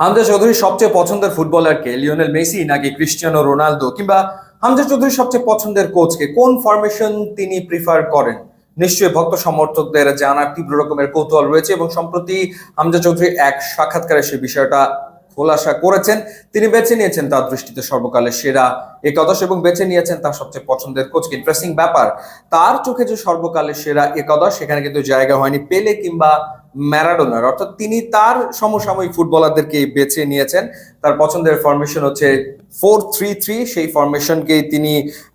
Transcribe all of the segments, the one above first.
হামজা চৌধুরীর সবচেয়ে পছন্দের ফুটবলারকে, লিওনেল মেসি, নাকি ক্রিস্টিয়ানো রোনালদো? কিংবা হামজা চৌধুরীর সবচেয়ে পছন্দের কোচকে কোন ফরমেশন তিনি প্রিফার করেন? নিশ্চয়ই ভক্ত সমর্থকদের জানার তীব্র রকমের কৌতূহল রয়েছে এবং সম্প্রতি হামজা চৌধুরী এক সাক্ষাৎকারে সেই বিষয়টা খোলাসা করেছেন। তিনি বেছে নিয়েছেন তার দৃষ্টিতে সর্বকালের সেরা একাদশ এবং বেছে নিয়েছেন তার সবচেয়ে পছন্দের কোচকে ইন্টারেস্টিং ব্যাপার, তার চোখে যে সর্বকালের সেরা একাদশ, সেখানে কিন্তু জায়গা হয়নি। পেলে কিংবা ম্যারাডোনার। অর্থাৎ তিনি তার সমসাময়িক ফুটবলারদেরকে বেছে নিয়েছেন। তার পছন্দের ফরমেশন হচ্ছে ফোর থ্রি থ্রি সেই ফরমেশনকেই তিনি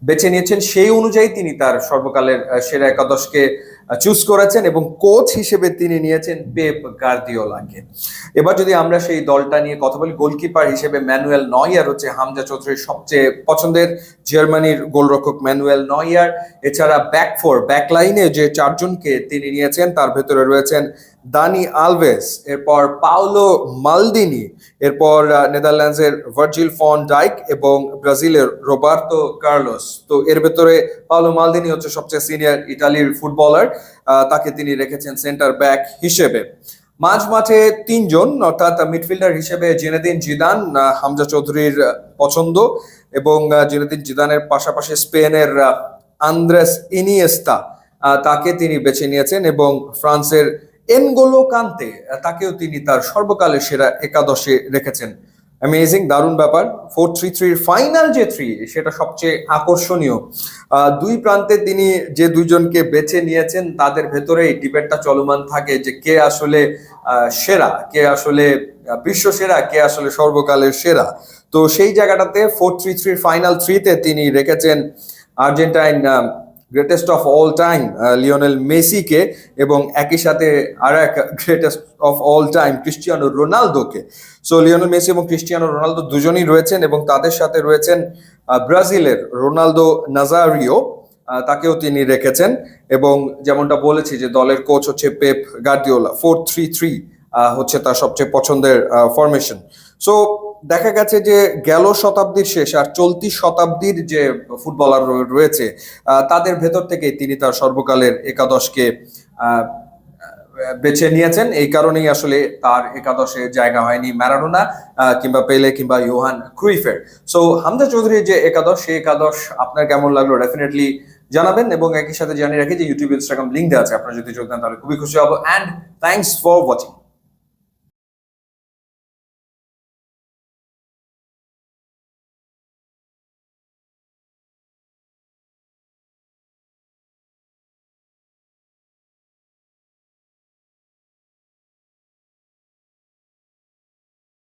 বেছে নিয়েছেন। সেই অনুযায়ী তিনি তার সর্বকালের সেরা একাদশকে চুজ করেছেন এবং কোচ হিসেবে তিনি নিয়েছেন পেপ গার্দিওলাকে এবার যদি আমরা সেই দলটা নিয়ে কথা বলি গোলকিপার হিসেবে ম্যানুয়েল নয়ার হচ্ছে হামজা চৌধুরীর সবচেয়ে পছন্দের জার্মানির গোলরক্ষক ম্যানুয়েল নয়ার এছাড়া ব্যাক ফোর ব্যাক লাইনে যে চারজনকে তিনি নিয়েছেন, তার ভেতরে রয়েছেন দানি আলভেস এরপর পাওলো মালদিনি এরপর নেদারল্যান্ডসের ভার্জিল ফন ডাইক এবং ব্রাজিলের রোবার্তো কার্লোস। তো এর ভেতরে পাওলো মালদিনি হচ্ছে সবচেয়ে সিনিয়র ইটালির ফুটবলার তাকে তিনি রেখেছেন সেন্টার ব্যাক হিসেবে। মাঝ মাঠে তিনজন, অর্থাৎ মিডফিল্ডার হিসেবে জেনেদিন জিদান হামজা চৌধুরীর পছন্দ এবং জেনেদিন জিদানের পাশাপাশি স্পেনের আন্দ্রেস ইনিয়েস্তা তাকে তিনি বেছে নিয়েছেন এবং ফ্রান্সের এনগোলো কান্তে তাকেও তিনি তার সর্বকালের সেরা একাদশে রেখেছেন। অ্যামেজিং দারুণ ব্যাপার। ফোর থ্রি থ্রির ফাইনাল যে থ্রি সেটা সবচেয়ে আকর্ষণীয়। দুই প্রান্তে তিনি যে দুইজনকে বেছে নিয়েছেন, তাদের ভেতরেই ডিবেটটা চলমান থাকে যে কে আসলে সেরা, কে আসলে বিশ্ব সেরা, কে আসলে সর্বকালের সেরা। তো সেই জায়গাটাতে ফোর থ্রি থ্রির ফাইনাল থ্রিতে তিনি রেখেছেন Argentine greatest of all time Lionel মেসিকে এবং একই সাথে আর এক greatest of all time Cristiano রোনালদোকে so Lionel Messi এবং ক্রিস্টিয়ানো রোনালদো দুজনই রয়েছেন এবং তাদের সাথে রয়েছেন ব্রাজিলের রোনালদো নাজারিও তাকেও তিনি রেখেছেন এবং যেমনটা বলেছি যে দলের কোচ হচ্ছে Pep Guardiola four three three হচ্ছে তার সবচেয়ে পছন্দের ফরমেশন সো দেখা গেছে যে গেল শতাব্দীর শেষ আর চলতি শতাব্দীর যে ফুটবলার রয়েছে তাদের ভেতর থেকেই তিনি তার সর্বকালের একাদশকে বেছে নিয়েছেন। এই কারণেই আসলে তার একাদশে জায়গা হয়নি ম্যারাডোনা কিংবা পেলে কিংবা ইউহান ক্রুইফের। সো হামজা চৌধুরীর যে একাদশ, সেই একাদশ আপনার কেমন লাগল ডেফিনেটলি জানাবেন এবং একই সাথে জানিয়ে রাখি যে ইউটিউব ইনস্টাগ্রাম লিঙ্ক দেওয়া আছে। আপনারা যদি যোগ দেন তাহলে খুবই খুশি হব। And thanks for watching